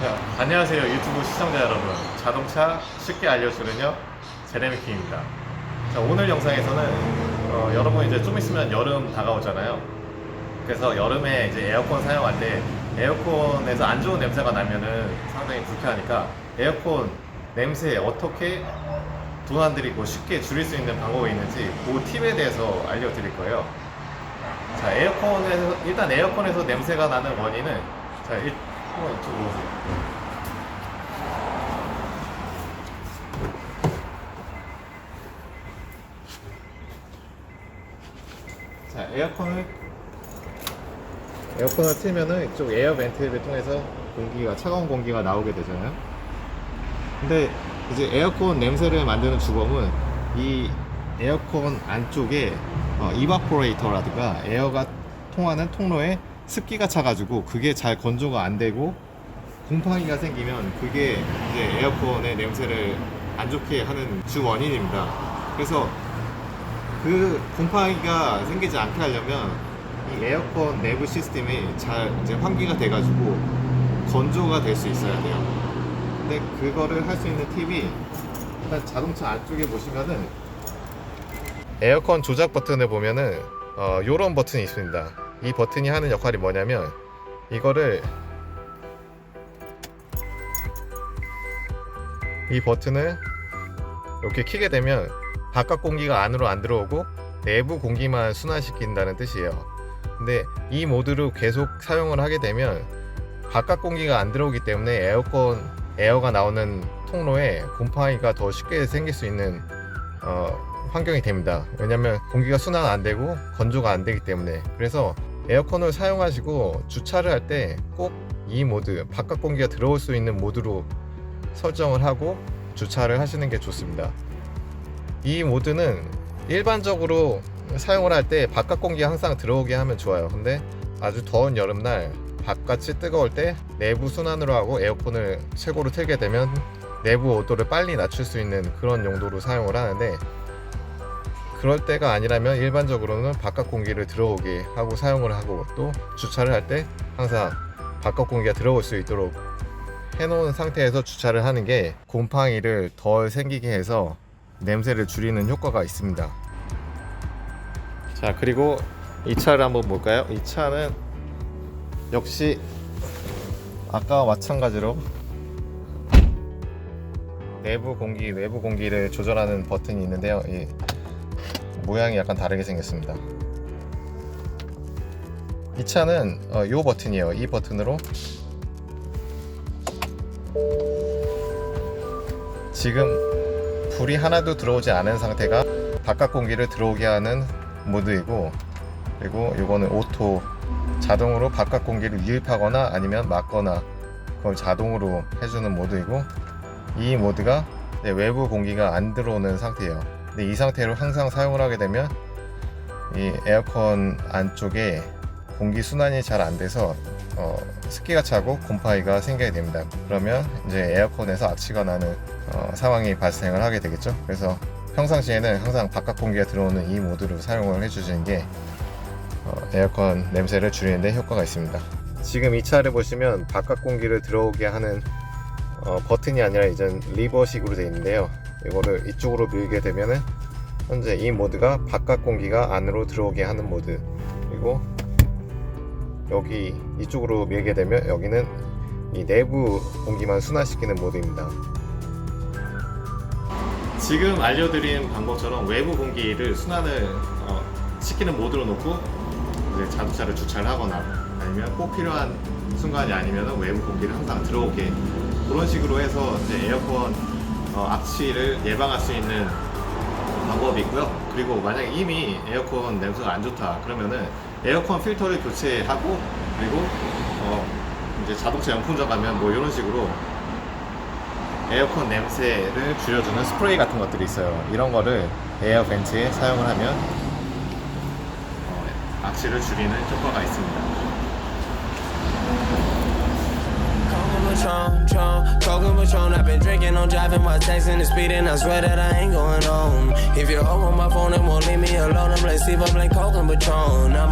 자, 안녕하세요 유튜브 시청자 여러분. 자동차 쉽게 알려주는요 제레미키입니다. 자, 오늘 영상에서는 어, 여러분 이제 좀 있으면 여름 다가오잖아요. 그래서 여름에 이제 에어컨 사용할 때 에어컨에서 안 좋은 냄새가 나면은 상당히 불쾌하니까 에어컨 냄새 어떻게 들이고 쉽게 줄일 수 있는 방법이 있는지 그 팁에 대해서 알려드릴 거예요. 자 에어컨에서 일단 에어컨에서 냄새가 나는 원인은 자 일, 한번 이쪽으로 오세요 자 에어컨을. 에어컨을 틀면은 이쪽 에어 벤트를 통해서 공기가 차가운 공기가 나오게 되잖아요. 근데 이제 에어컨 냄새를 만드는 주범은 이 에어컨 안쪽에 어, 이바포레이터라든가 에어가 통하는 통로에 습기가 차가지고 그게 잘 건조가 안 되고 곰팡이가 생기면 그게 이제 에어컨의 냄새를 안 좋게 하는 주 원인입니다. 그래서 그 곰팡이가 생기지 않게 하려면 이 에어컨 내부 시스템이 잘 이제 환기가 돼가지고 건조가 될 수 있어야 돼요. 근데 그거를 할 수 있는 팁이 일단 자동차 안쪽에 보시면은 에어컨 조작 버튼을 보면은 어, 요런 버튼이 있습니다. 이 버튼이 하는 역할이 뭐냐면 이거를 이 버튼을 이렇게 키게 되면 바깥 공기가 안으로 안 들어오고 내부 공기만 순환시킨다는 뜻이에요. 근데 이 모드로 계속 사용을 하게 되면 바깥 공기가 안 들어오기 때문에 에어컨 에어가 나오는 통로에 곰팡이가 더 쉽게 생길 수 있는 어, 환경이 됩니다. 왜냐면 공기가 순환 안 되고 건조가 안 되기 때문에 그래서 에어컨을 사용하시고 주차를 할 때 꼭 이 모드 바깥 공기가 들어올 수 있는 모드로 설정을 하고 주차를 하시는 게 좋습니다. 이 모드는 일반적으로 사용을 할 때 바깥 공기가 항상 들어오게 하면 좋아요. 근데 아주 더운 여름날 바깥이 뜨거울 때 내부 순환으로 하고 에어컨을 최고로 틀게 되면 내부 온도를 빨리 낮출 수 있는 그런 용도로 사용을 하는데 그럴 때가 아니라면 일반적으로는 바깥 공기를 들어오게 하고 사용을 하고 또 주차를 할 때 항상 바깥 공기가 들어올 수 있도록 해놓은 상태에서 주차를 하는 게 곰팡이를 덜 생기게 해서 냄새를 줄이는 효과가 있습니다. 자 그리고 이 차를 한번 볼까요? 이 차는 역시 아까와 마찬가지로 내부 공기, 외부 공기를 조절하는 버튼이 있는데요. 이 모양이 약간 다르게 생겼습니다. 이 차는 어, 이 버튼이에요. 이 버튼으로 지금 불이 하나도 들어오지 않은 상태가 바깥 공기를 들어오게 하는 모드이고 그리고 이거는 오토 자동으로 바깥 공기를 유입하거나 아니면 막거나 그걸 자동으로 해주는 모드이고 이 모드가 외부 공기가 안 들어오는 상태예요. 근데 이 상태로 항상 사용을 하게 되면 이 에어컨 안쪽에 공기 순환이 잘 안 돼서 어, 습기가 차고 곰팡이가 생기게 됩니다. 그러면 이제 에어컨에서 악취가 나는 어, 상황이 발생을 하게 되겠죠. 그래서 평상시에는 항상 바깥 공기가 들어오는 이 모드로 사용을 해주시는 게 어, 에어컨 냄새를 줄이는데 효과가 있습니다. 지금 이 차를 보시면 바깥 공기를 들어오게 하는 어, 버튼이 아니라 이젠 리버식으로 되어 있는데요. 이거를 이쪽으로 밀게 되면은 현재 이 모드가 바깥 공기가 안으로 들어오게 하는 모드 그리고 여기 이쪽으로 밀게 되면 여기는 이 내부 공기만 순환시키는 모드입니다. 지금 알려드린 방법처럼 외부 공기를 순환을 어, 시키는 모드로 놓고 이제 자동차를 주차를 하거나 아니면 꼭 필요한 순간이 아니면 외부 공기를 항상 들어오게 그런 식으로 해서 이제 에어컨 어, 악취를 예방할 수 있는 방법이 있고요. 그리고 만약에 이미 에어컨 냄새가 안 좋다 그러면은 에어컨 필터를 교체하고 그리고 어, 이제 자동차 용품점 가면 뭐 이런 식으로 에어컨 냄새를 줄여주는 스프레이 같은 것들이 있어요. 이런 거를 에어 벤트에 사용을 하면 어, 악취를 줄이는 효과가 있습니다. Patron, Tron, Coca Patron. I've been drinking, I'm driving while texting and speeding. I swear that I ain't going home. If you're home on my phone and won't leave me alone, I'm like Steve, I'm like Coca Patron. I'm